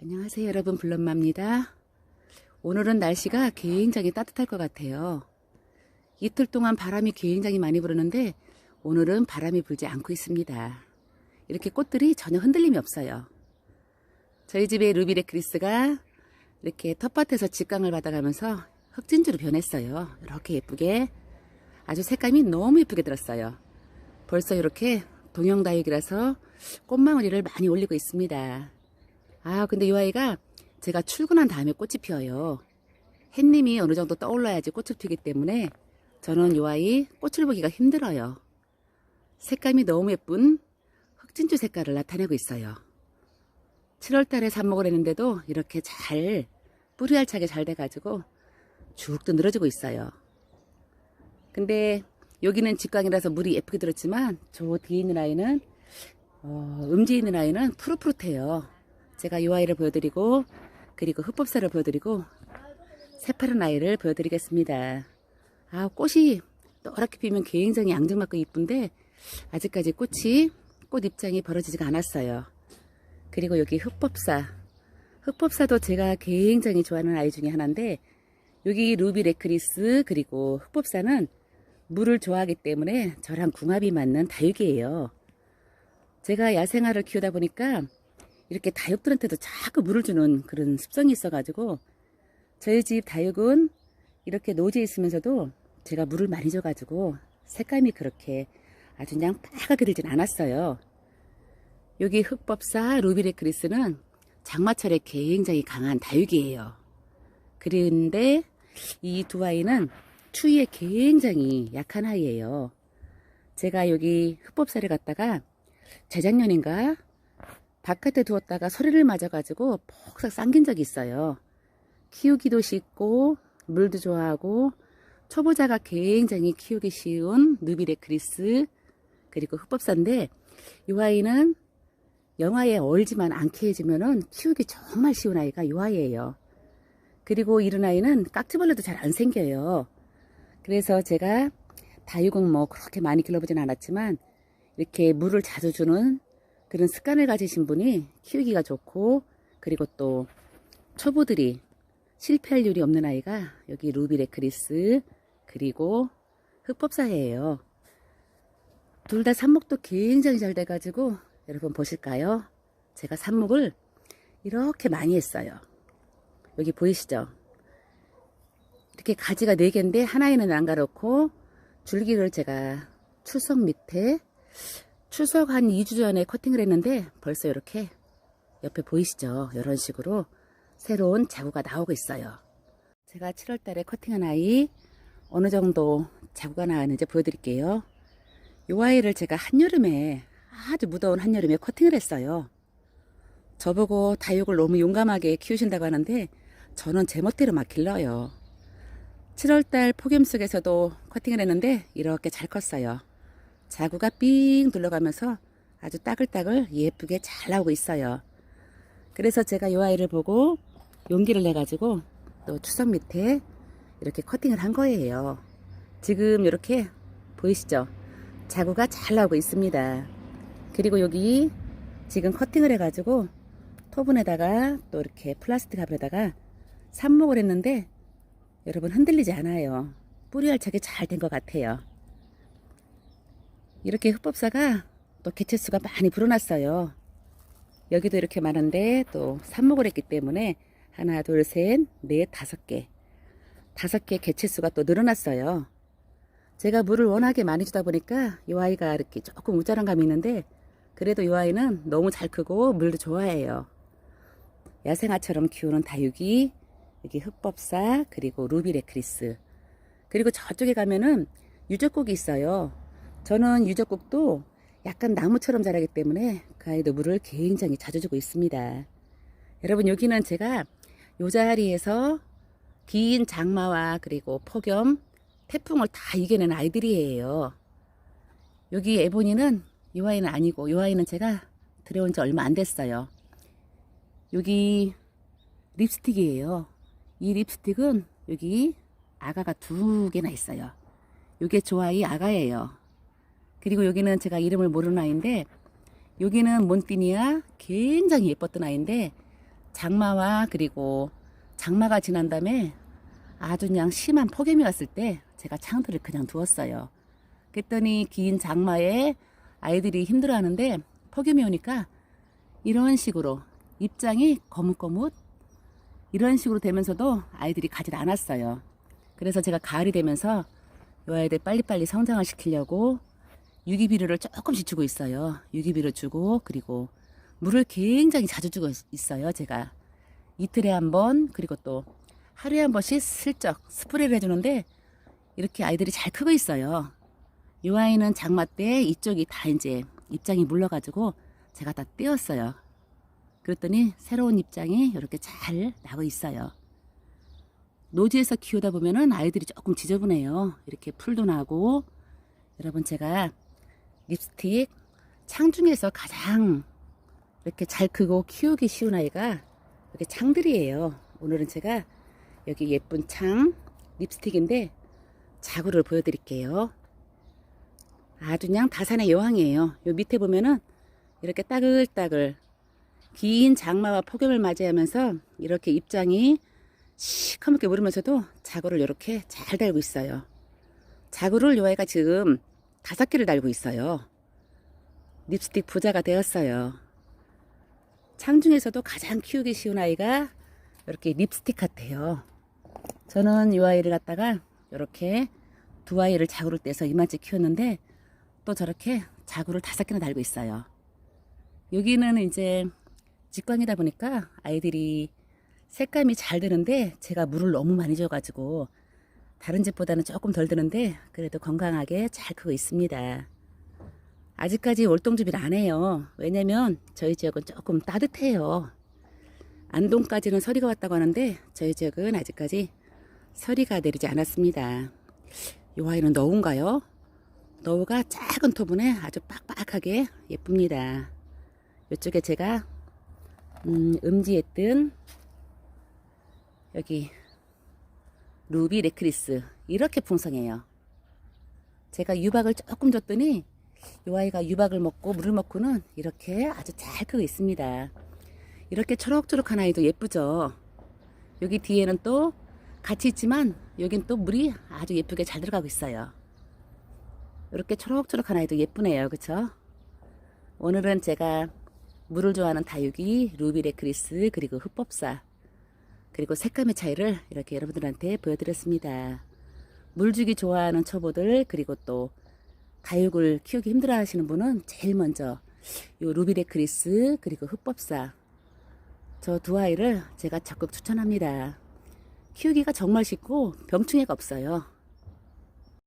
안녕하세요 여러분 블럼마입니다. 오늘은 날씨가 굉장히 따뜻할 것 같아요. 이틀 동안 바람이 굉장히 많이 부르는데 오늘은 바람이 불지 않고 있습니다. 이렇게 꽃들이 전혀 흔들림이 없어요. 저희 집의 루비레 크리스가 이렇게 텃밭에서 직강을 받아가면서 흑진주로 변했어요. 이렇게 예쁘게 아주 색감이 너무 예쁘게 들었어요. 벌써 이렇게 동영다육이라서 꽃망울이를 많이 올리고 있습니다. 아, 근데 이 아이가 제가 출근한 다음에 꽃이 피어요. 햇님이 어느 정도 떠올라야지 꽃을 피기 때문에 저는 이 아이 꽃을 보기가 힘들어요. 색감이 너무 예쁜 흑진주 색깔을 나타내고 있어요. 7월 달에 삽목을 했는데도 이렇게 잘 뿌리 알차게 잘 돼가지고 쭉도 늘어지고 있어요. 근데 여기는 직광이라서 물이 예쁘게 들었지만 저 뒤에 있는 아이는 어, 음지에 있는 아이는 푸릇푸릇해요. 제가 이 아이를 보여드리고 그리고 흑법사를 보여드리고 새파란 아이를 보여드리겠습니다. 아 꽃이 노랗게 피면 굉장히 앙증맞고 이쁜데 아직까지 꽃이 꽃 입장이 벌어지지가 않았어요. 그리고 여기 흑법사 흑법사도 제가 굉장히 좋아하는 아이 중에 하나인데 여기 루비 레크리스 그리고 흑법사는 물을 좋아하기 때문에 저랑 궁합이 맞는 다육이에요. 제가 야생화를 키우다 보니까 이렇게 다육들한테도 자꾸 물을 주는 그런 습성이 있어가지고 저희 집 다육은 이렇게 노지에 있으면서도 제가 물을 많이 줘가지고 색감이 그렇게 아주 그냥 빨갛게 들진 않았어요. 여기 흑법사 루비레크리스는 장마철에 굉장히 강한 다육이에요. 그런데 이 두 아이는 추위에 굉장히 약한 아이예요. 제가 여기 흑법사를 갖다가 재작년인가 바깥에 두었다가 소리를 맞아가지고 폭삭 삼긴 적이 있어요. 키우기도 쉽고 물도 좋아하고 초보자가 굉장히 키우기 쉬운 누비레 크리스 그리고 흑법사인데 이 아이는 영화에 어울지만 않게 해주면은 키우기 정말 쉬운 아이가 이 아이예요. 그리고 이런 아이는 깍지벌레도 잘 안 생겨요. 그래서 제가 다육은 뭐 그렇게 많이 길러보진 않았지만 이렇게 물을 자주 주는 그런 습관을 가지신 분이 키우기가 좋고 그리고 또 초보들이 실패할 일이 없는 아이가 여기 루비레크리스 그리고 흑법사예요. 둘 다 삽목도 굉장히 잘 돼가지고 여러분 보실까요? 제가 삽목을 이렇게 많이 했어요. 여기 보이시죠? 이렇게 가지가 4개인데 하나에는 안 가놓고 줄기를 제가 출석 밑에 추석 한 2주 전에 커팅을 했는데 벌써 이렇게 옆에 보이시죠? 이런 식으로 새로운 자구가 나오고 있어요. 제가 7월 달에 커팅한 아이 어느 정도 자구가 나왔는지 보여드릴게요. 이 아이를 제가 한여름에 아주 무더운 한여름에 커팅을 했어요. 저보고 다육을 너무 용감하게 키우신다고 하는데 저는 제 멋대로 막 길러요. 7월달 폭염 속에서도 커팅을 했는데 이렇게 잘 컸어요. 자구가 삥 둘러가면서 아주 따글따글 예쁘게 잘 나오고 있어요. 그래서 제가 이 아이를 보고 용기를 내가지고 또 추석 밑에 이렇게 커팅을 한 거예요. 지금 이렇게 보이시죠? 자구가 잘 나오고 있습니다. 그리고 여기 지금 커팅을 해가지고 토분에다가 또 이렇게 플라스틱 합에다가 삽목을 했는데 여러분 흔들리지 않아요. 뿌리 알차게 잘 된 것 같아요. 이렇게 흑법사가 또 개체수가 많이 불어났어요. 여기도 이렇게 많은데 또 삽목을 했기 때문에 하나, 둘, 셋, 넷, 다섯 개. 다섯 개 개체수가 또 늘어났어요. 제가 물을 워낙에 많이 주다 보니까 이 아이가 이렇게 조금 우짜란 감이 있는데 그래도 이 아이는 너무 잘 크고 물도 좋아해요. 야생화처럼 키우는 다육이, 여기 흑법사, 그리고 루비레크리스. 그리고 저쪽에 가면은 유적국이 있어요. 저는 유적국도 약간 나무처럼 자라기 때문에 그 아이도 물을 굉장히 자주 주고 있습니다. 여러분 여기는 제가 요 자리에서 긴 장마와 그리고 폭염, 태풍을 다 이겨낸 아이들이에요. 여기 에보니는 이 아이는 아니고 이 아이는 제가 들여온 지 얼마 안 됐어요. 여기 립스틱이에요. 이 립스틱은 여기 아가가 두 개나 있어요. 요게 조아이 아가예요. 그리고 여기는 제가 이름을 모르는 아이인데 여기는 몬티니아 굉장히 예뻤던 아이인데 장마와 그리고 장마가 지난 다음에 아주 그냥 심한 폭염이 왔을 때 제가 창들을 그냥 두었어요. 그랬더니 긴 장마에 아이들이 힘들어 하는데 폭염이 오니까 이런 식으로 입장이 거뭇거뭇 이런 식으로 되면서도 아이들이 가지 않았어요. 그래서 제가 가을이 되면서 이 아이들 빨리빨리 성장을 시키려고 유기비료를 조금씩 주고 있어요. 유기비료 주고 그리고 물을 굉장히 자주 주고 있- 있어요. 제가 이틀에 한 번 그리고 또 하루에 한 번씩 슬쩍 스프레이를 해주는데 이렇게 아이들이 잘 크고 있어요. 이 아이는 장마 때 이쪽이 다 이제 입장이 물러가지고 제가 다 떼었어요. 그랬더니 새로운 입장이 이렇게 잘 나고 있어요. 노지에서 키우다 보면은 아이들이 조금 지저분해요. 이렇게 풀도 나고 여러분 제가 립스틱 창 중에서 가장 이렇게 잘 크고 키우기 쉬운 아이가 이렇게 창들이에요. 오늘은 제가 여기 예쁜 창 립스틱인데 자구를 보여드릴게요. 아주 그냥 다산의 여왕이에요. 요 밑에 보면은 이렇게 따글따글 긴 장마와 폭염을 맞이하면서 이렇게 입장이 시커멓게 무르면서도 자구를 이렇게 잘 달고 있어요. 자구를 요 아이가 지금 다섯 개를 달고 있어요. 립스틱 부자가 되었어요. 창 중에서도 가장 키우기 쉬운 아이가 이렇게 립스틱 같아요. 저는 이 아이를 갖다가 이렇게 두 아이를 자구를 떼서 이만치 키웠는데 또 저렇게 자구를 다섯 개나 달고 있어요. 여기는 이제 직광이다 보니까 아이들이 색감이 잘 드는데 제가 물을 너무 많이 줘가지고 다른 집보다는 조금 덜 드는데 그래도 건강하게 잘 크고 있습니다. 아직까지 월동주비를 안 해요. 왜냐면 저희 지역은 조금 따뜻해요. 안동까지는 서리가 왔다고 하는데 저희 지역은 아직까지 서리가 내리지 않았습니다. 이 아이는 너우인가요? 너우가 작은 토분에 아주 빡빡하게 예쁩니다. 이쪽에 제가 음, 음지했던 여기 루비 레크리스 이렇게 풍성해요. 제가 유박을 조금 줬더니 이 아이가 유박을 먹고 물을 먹고는 이렇게 아주 잘 크고 있습니다. 이렇게 초록초록한 아이도 예쁘죠. 여기 뒤에는 또 같이 있지만 여긴 또 물이 아주 예쁘게 잘 들어가고 있어요. 이렇게 초록초록한 아이도 예쁘네요. 그쵸? 오늘은 제가 물을 좋아하는 다육이 루비 레크리스 그리고 흑법사 그리고 색감의 차이를 이렇게 여러분들한테 보여드렸습니다. 물주기 좋아하는 초보들 그리고 또 다육을 키우기 힘들어 하시는 분은 제일 먼저 요 루비레크리스 그리고 흑법사 저 두 아이를 제가 적극 추천합니다. 키우기가 정말 쉽고 병충해가 없어요.